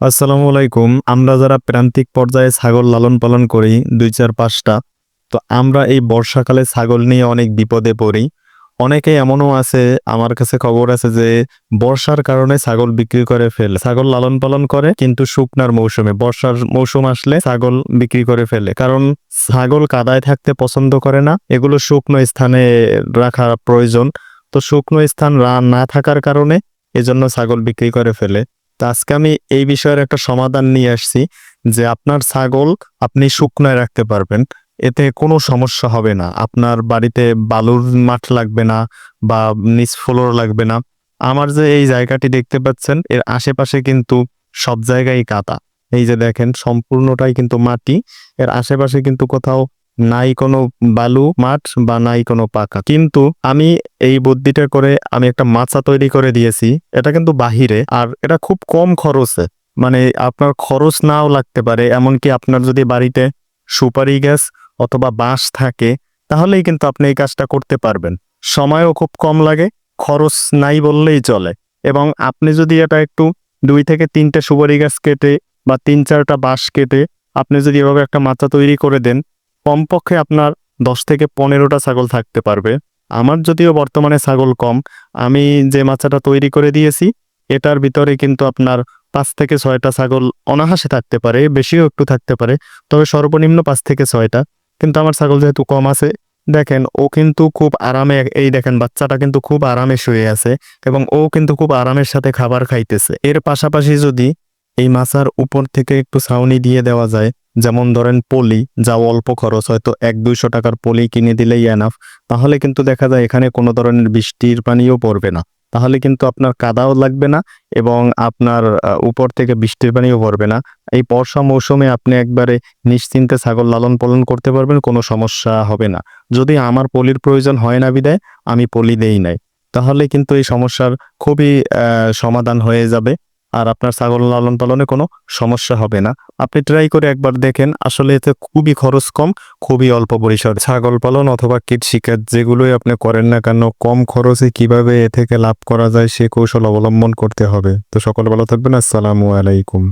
আসসালামু আলাইকুম। আমরা যারা প্রান্তিক পর্যায়ে ছাগল লালন পালন করি, দুই চার পাঁচটা, তো আমরা এই বর্ষাকালে ছাগল নিয়ে অনেক বিপদে পড়ি। অনেকে এমনও আছে, আমার কাছে খবর আছে যে বর্ষার কারণে ছাগল বিক্রি করে ফেলে। ছাগল লালন পালন করে, কিন্তু শুকনার মৌসুমে, বর্ষার মৌসুম আসলে ছাগল বিক্রি করে ফেলে। কারণ ছাগল কাদায় থাকতে পছন্দ করে না, এগুলো শুকনো স্থানে রাখা প্রয়োজন। তো শুকনো স্থান না থাকার কারণে এজন্য ছাগল বিক্রি করে ফেলে। তো আজকে আমি এই বিষয়ের একটা সমাধান নিয়ে আসছি যে আপনার ছাগল আপনি শুকনায় রাখতে পারবেন। এতে কোনো সমস্যা হবে না। আপনার বাড়িতে বালুর মাঠ লাগবে না বা নিচ ফ্লোর লাগবে না। আমার যে এই জায়গাটি দেখতে পাচ্ছেন, এর আশেপাশে কিন্তু সব জায়গায় কাদা। এই যে দেখেন, সম্পূর্ণটাই কিন্তু মাটি। এর আশেপাশে কিন্তু কোথাও নাই কোনো বালু, মাঠ বা নাই কোনো পাকা। কিন্তু আমি এই বুদ্ধিটা করে আমি একটা মাচা তৈরি করে দিয়েছি, এটা কিন্তু বাহিরে আর এটা খুব কম খরচে। মানে আপনার খরচ নাও লাগতে পারে, এমনকি আপনার যদি বাড়িতে সুপারি গ্যাস অথবা বাঁশ থাকে, তাহলেই কিন্তু আপনি এই কাজটা করতে পারবেন। সময়ও খুব কম লাগে, খরচ নাই বললেই চলে। এবং আপনি যদি এটা একটু দুই থেকে তিনটে সুপারি গাছ কেটে বা তিন চারটা বাঁশ কেটে আপনি যদি এভাবে একটা মাচা তৈরি করে দেন কমপক্ষে আপনার দশ থেকে পনেরোটা ছাগল থাকতে পারবে। আমার যদিও বর্তমানে ছাগল কম, আমি যে মাচাটা তৈরি করে দিয়েছি, এটার ভিতরে কিন্তু আপনার পাঁচ থেকে ছয়টা ছাগল অনাহাসে থাকতে পারে, বেশিও একটু থাকতে পারে, তবে সর্বনিম্ন পাঁচ থেকে ছয়টা। কিন্তু আমার ছাগল যেহেতু কম আছে, দেখেন, ও কিন্তু খুব আরামে, এই দেখেন, বাচ্চাটা কিন্তু খুব আরামে শুয়ে আছে এবং ও কিন্তু খুব আরামের সাথে খাবার খাইতেছে। এর পাশাপাশি যদি এই মাছার উপর থেকে একটু ছাউনি দিয়ে দেওয়া যায় যেমন ধরেন পলি, যা অল্প খরচ, হয়তো এক দুইশো টাকার পলি কিনে দিলেই এনাফ তাহলে কিন্তু দেখা যায় এখানে কোনো ধরনের বৃষ্টির পানিও পড়বে না। তাহলে কিন্তু আপনার কাদাও লাগবে না এবং আপনার উপর থেকে বৃষ্টির পানিও পড়বে না। এই বর্ষা মৌসুমে আপনি একবারে নিশ্চিন্তে ছাগল লালন পালন করতে পারবেন, কোনো সমস্যা হবে না। যদি আমার পলির প্রয়োজন হয় না বিদায়, আমি পলি দেই নাই। তাহলে কিন্তু এই সমস্যার খুবই সমাধান হয়ে যাবে। আর আপনার ছাগল লালন পালনে কোনো সমস্যা হবে না। আপনি ট্রাই করে একবার দেখেন, আসলে এতে খুবই খরচ কম, খুবই অল্প পরিসর। ছাগল পালন অথবা কৃষিকাজ যেগুলোই আপনি করেন না কেন, কম খরচে কীভাবে এ থেকে লাভ করা যায় সে কৌশল অবলম্বন করতে হবে। তো সকল ভালো থাকবেন, আসসালামু আলাইকুম।